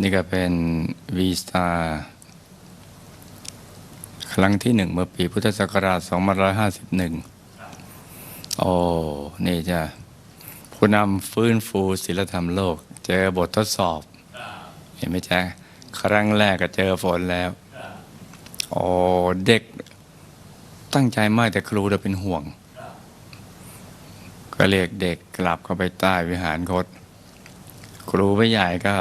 นี่ก็เป็นวีสตาครั้งที่หนึ่งเมื่อปีพุทธศักราช2551 โอ้ นี่จะผู้นำฟื้นฟูศิลธรรมโลก เจอบททดสอบ เห็นไหมจ๊ะ ครั้งแรกก็เจอฝนแล้ว โอ้ เด็กตั้งใจมากแต่ครูจะเป็นห่วง ก็เรียกเด็กกลับเข้าไปใต้วิหารคต ครูไม่ใหญ่ก็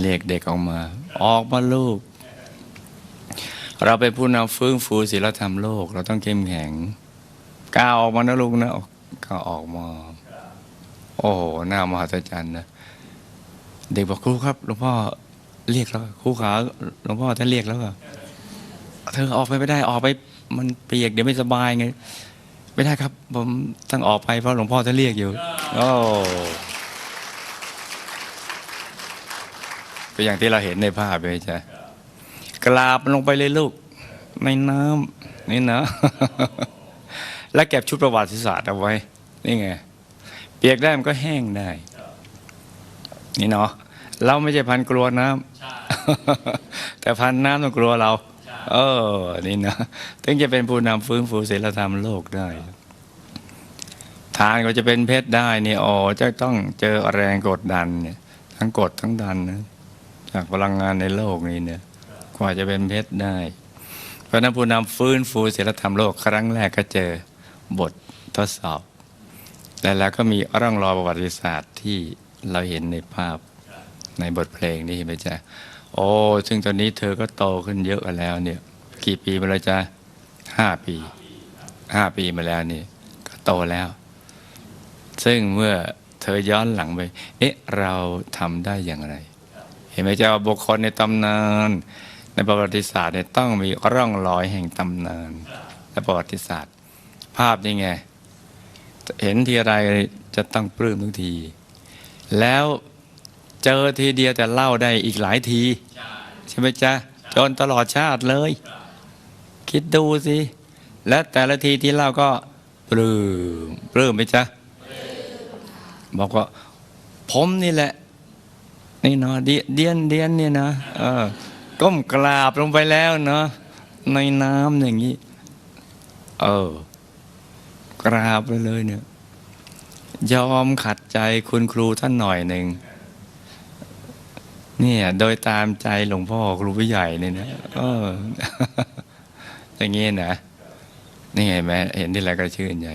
เรียกเด็กออกมา ออกมาลูก เราเป็นผู้นำฟื้นฟูศิลธรรมโลก เราต้องเข้มแข็งก้าวออกมานะลูกนะก็ออกมา โอ้โหหน้ามหัศจรรย์นะเด็กบอกครูครับหลวงพ่อเรียกแล้วครูขาหลวงพ่อท่านเรียกแล้วอเธอออกไปไม่ได้ออกไป มันเปียกเดี๋ยวไม่สบายไง ไม่ได้ครับ ผมต้องออกไปเพราะหลวงพ่อท่านเรียกอยู่โอ้ ก็อย่างที่เราเห็นในภาพเลยจ้ะกราบลงไปเลยลูก ในน้ำนี่นะ และเก็บชุดประวัติศาสตร์เอาไว้ นี่ไง เปียกได้มันก็แห้งได้ นี่เนาะเราไม่ใช่พันกลัวน้ำแต่พันน้ำต้องกลัวเรา เออ นี่นะถึงจะเป็นผู้นำฟื้นฟูศีลธรรมโลกได้ทานก็จะเป็นเพชรได้นี่อ๋อจะต้องเจอแรงกดดันเนี่ย ทั้งกดทั้งดันนะ จากพลังงานในโลกนี้เนี่ยกว่าจะเป็นเพชรได้ เพราะนั้นผู้นำฟื้นฟูศีลธรรมโลกครั้งแรกก็เจอบททดสอบ และแล้วก็มีร่องรอยประวัติศาสตร์ที่เราเห็นในภาพในบทเพลงนี้เห็นไหมจ๊ะโอ้ซึ่งตอนนี้เธอก็โตขึ้นเยอะแล้วเนี่ย กี่ปีมาแล้วจ๊ะห้าปีห้าปีมาแล้วนี่ก็โตแล้ว ซึ่งเมื่อเธอย้อนหลังไป เอ๊ะ เราทำได้อย่างไร เห็นไหมจ๊ะว่าบุคคลในตำนานในประวัติศาสตร์เนี่ยต้องมีร่องรอยแห่งตำนานและประวัติศาสตร์ ภาพนี่ไง เห็นทีไรจะต้องปลื้มทุกที แล้วเจอทีเดียวแต่เล่าได้อีกหลายที ใช่ไหมจ๊ะจนตลอดชาติเลย คิดดูสิ และแต่ละทีที่เล่าก็ปลื้มปลื้มไหมจ๊ะบอกว่าผมนี่แหละ นี่เนาะเดียนเดียนเนี่ยนะเออก้มกราบลงไปแล้วเนาะในน้ำอย่างนี้ เออ กราบไปเลยเนี่ย ยอมขัดใจคุณครูท่านหน่อยหนึ่งเนี่ย โดยตามใจหลวงพ่อครูผู้ใหญ่เนี่ยนะเอออย่างงี้นะนี่เห็นไหมเห็นที่ไรก็ชื่นใจ